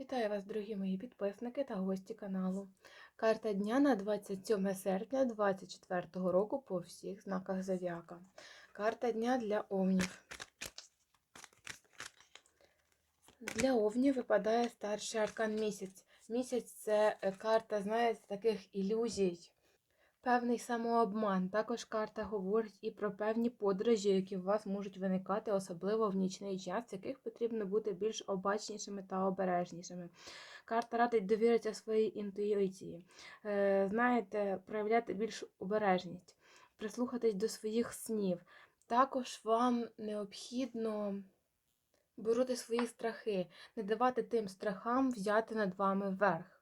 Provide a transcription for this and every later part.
Вітаю вас, дорогі мої підписники та гості каналу. Карта дня на 27 серпня 2024 року по всіх знаках зодіака. Карта дня для овнів. Для овнів випадає старший аркан місяць. Місяць це е, карта, знаєте, таких ілюзій, певний самообман. Також карта говорить і про певні подорожі, які у вас можуть виникати, особливо в нічний час, яких потрібно бути більш обачнішими та обережнішими. Карта радить довіритися своїй інтуїції, Е, знаєте, проявляти більш обережність, прислухатись до своїх снів. Також вам необхідно бороти свої страхи, не давати тим страхам взяти над вами верх.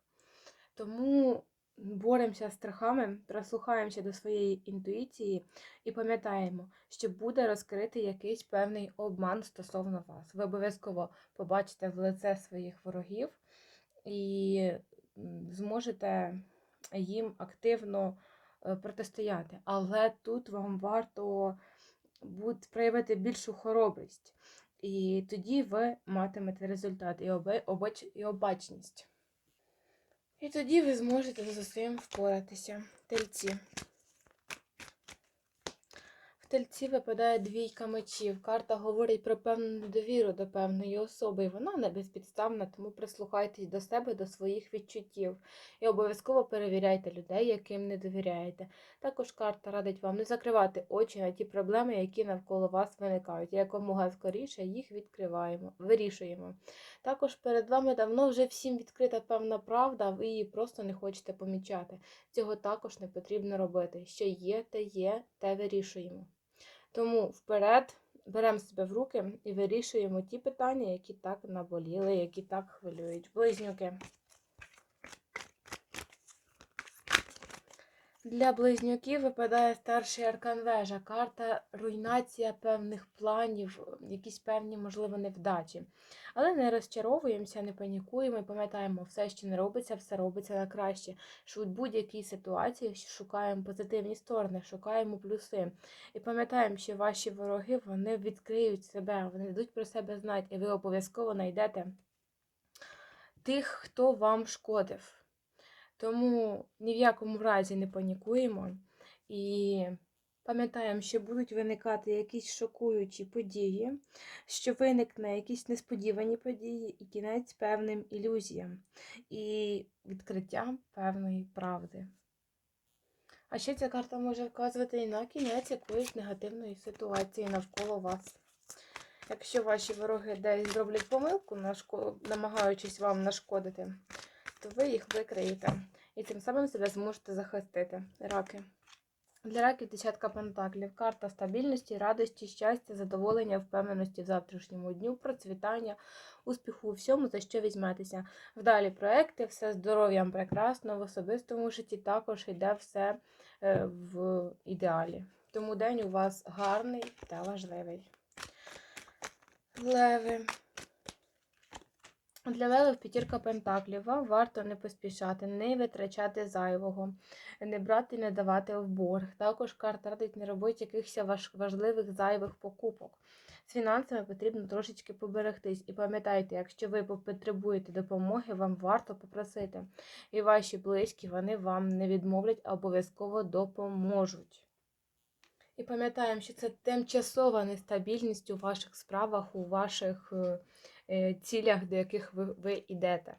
Тому боремося з страхами, прислухаємося до своєї інтуїції і пам'ятаємо, що буде розкритий якийсь певний обман стосовно вас. Ви обов'язково побачите в лице своїх ворогів і зможете їм активно е, протистояти. Але тут вам варто проявити більшу хоробрість. І тоді ви матимете результат і обачність. І тоді ви зможете з усім впоратися. Тельці. Тельці випадає двійка мечів. Карта говорить про певну недовіру до певної особи, і вона не безпідставна, тому прислухайтесь до себе, до своїх відчуттів. І обов'язково перевіряйте людей, яким не довіряєте. Також карта радить вам не закривати очі на ті проблеми, які навколо вас виникають. Якомога скоріше їх відкриваємо, вирішуємо. Також перед вами давно вже всім відкрита певна правда, ви її просто не хочете помічати. Цього також не потрібно робити. Що є, те є, те вирішуємо. Тому вперед беремо себе в руки і вирішуємо ті питання, які так наболіли, які так хвилюють. Близнюки. Для близнюків випадає старший аркан вежа, карта руйнація певних планів, якісь певні, можливо, невдачі. Але не розчаровуємося, не панікуємо і пам'ятаємо, все, що не робиться, все робиться на краще. Що в будь-якій ситуації шукаємо позитивні сторони, шукаємо плюси. І пам'ятаємо, що ваші вороги вони відкриють себе, вони дадуть про себе знати, і ви обов'язково знайдете тих, хто вам шкодив. Тому ні в якому разі не панікуємо і пам'ятаємо, що будуть виникати якісь шокуючі події, що виникне якісь несподівані події і кінець певним ілюзіям і відкриття певної правди. А ще ця карта може вказувати і на кінець якоїсь негативної ситуації навколо вас. Якщо ваші вороги десь зроблять помилку, намагаючись вам нашкодити, то ви їх викриєте і тим самим себе зможете захистити. Раки. Для раків десятка пентаклів. Карта стабільності, радості, щастя, задоволення, впевненості в завтрашньому дню, процвітання, успіху у всьому, за що візьметеся. Вдалі проекти, все здоров'ям прекрасно, в особистому житті також йде все в ідеалі. Тому день у вас гарний та важливий. Леви. Для левів п'ятірка пентаклів. Вам варто не поспішати, не витрачати зайвого, не брати, не давати в борг. Також карта радить не робити якихось важливих зайвих покупок. З фінансами потрібно трошечки поберегтись. І пам'ятайте, якщо ви потребуєте допомоги, вам варто попросити. І ваші близькі вони вам не відмовлять, а обов'язково допоможуть. І пам'ятаємо, що це тимчасова нестабільність у ваших справах, у ваших е, е, цілях, до яких ви, ви йдете.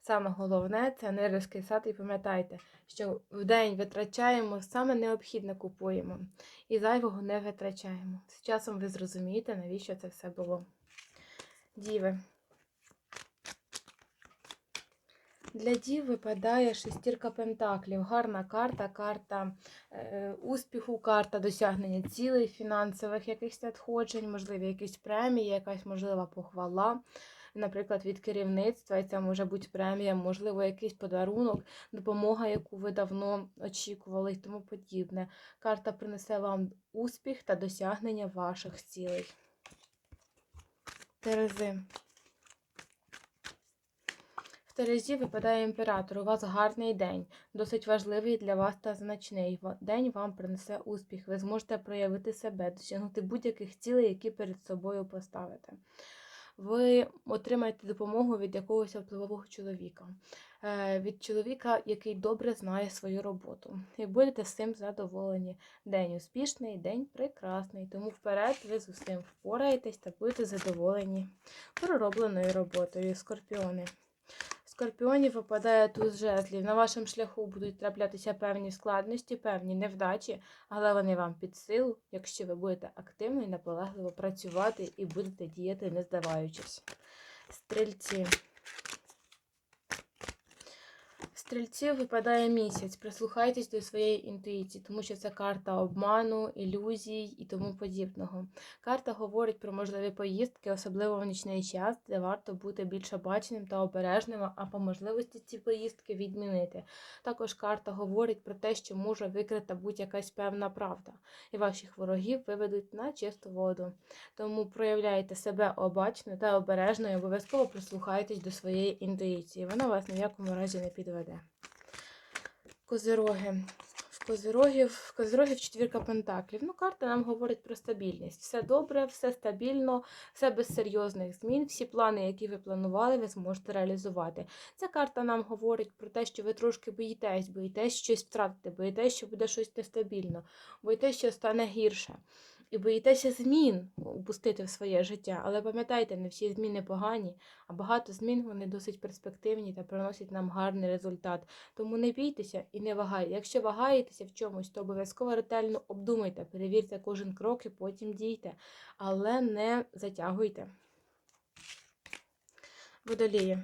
Саме головне це не розкисати і пам'ятайте, що в день витрачаємо, саме необхідне купуємо і зайвого не витрачаємо. З часом ви зрозумієте, навіщо це все було. Діви. Для дів випадає шестірка пентаклів. Гарна карта, карта е, успіху, карта досягнення цілей фінансових якихось надходжень, можливо, якісь премії, якась можлива похвала, наприклад, від керівництва, і це може бути премія, можливо, якийсь подарунок, допомога, яку ви давно очікували і тому подібне. Карта принесе вам успіх та досягнення ваших цілей. Терези. В Терезі випадає імператор. У вас гарний день, досить важливий для вас та значний. День вам принесе успіх. Ви зможете проявити себе, досягнути будь-яких цілей, які перед собою поставите. ви отримаєте допомогу від якогось впливового чоловіка, е, від чоловіка, який добре знає свою роботу. І будете з цим задоволені. День успішний, день прекрасний. Тому вперед ви з усім впораєтесь та будете задоволені проробленою роботою. Скорпіони. Скорпіонів випадає туз жезлів. На вашому шляху будуть траплятися певні складності, певні невдачі, але вони вам під силу, якщо ви будете активно і наполегливо працювати і будете діяти, не здаваючись. Стрільці. В Стрільців випадає місяць. Прислухайтесь до своєї інтуїції, тому що це карта обману, ілюзій і тому подібного. Карта говорить про можливі поїздки, особливо в нічний час, де варто бути більш обачним та обережним, а по можливості ці поїздки відмінити. Також карта говорить про те, що може викрита будь-якась певна правда, і ваших ворогів виведуть на чисту воду. Тому проявляйте себе обачно та обережно і обов'язково прислухайтесь до своєї інтуїції. Вона вас ні в якому разі не підведе. Козироги. В Козирогів, в Козирогів четвірка пентаклів. Ну, карта нам говорить про стабільність. Все добре, все стабільно, все без серйозних змін. Всі плани, які ви планували, ви зможете реалізувати. Ця карта нам говорить про те, що ви трошки боїтесь, боїтесь щось втратити, боїтесь, що буде щось нестабільно, боїтесь, що стане гірше. І боїтеся змін упустити в своє життя. Але пам'ятайте, не всі зміни погані, а багато змін вони досить перспективні та приносять нам гарний результат. Тому не бійтеся і не вагайте. Якщо вагаєтеся в чомусь, то обов'язково ретельно обдумайте, перевірте кожен крок і потім дійте. Але не затягуйте. Водолії.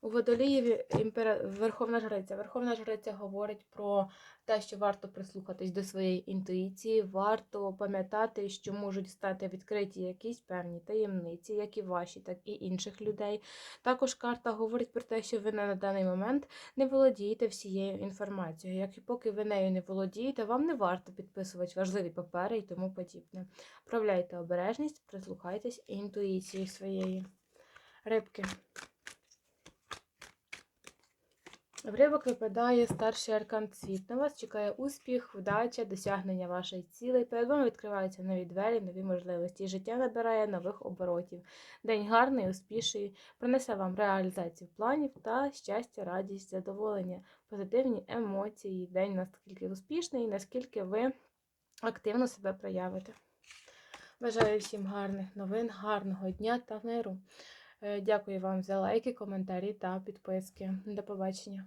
У Водолієві імпера... Верховна Жриця. Верховна Жриця говорить про те, що варто прислухатись до своєї інтуїції, варто пам'ятати, що можуть стати відкриті якісь певні таємниці, як і ваші, так і інших людей. Також карта говорить про те, що ви на даний момент не володієте всією інформацією. Як і поки ви нею не володієте, вам не варто підписувати важливі папери і тому подібне. Проявляйте обережність, прислухайтесь інтуїції своєї. Рибки. В рибок випадає старший аркан цвіт. На вас чекає успіх, вдача, досягнення вашої цілей. Перед вами відкриваються нові двері, нові можливості. Життя набирає нових оборотів. День гарний, успішний, принесе вам реалізацію планів та щастя, радість, задоволення, позитивні емоції. День наскільки успішний, наскільки ви активно себе проявите. Бажаю всім гарних новин, гарного дня та миру. Е, Дякую вам за лайки, коментарі та підписки. До побачення.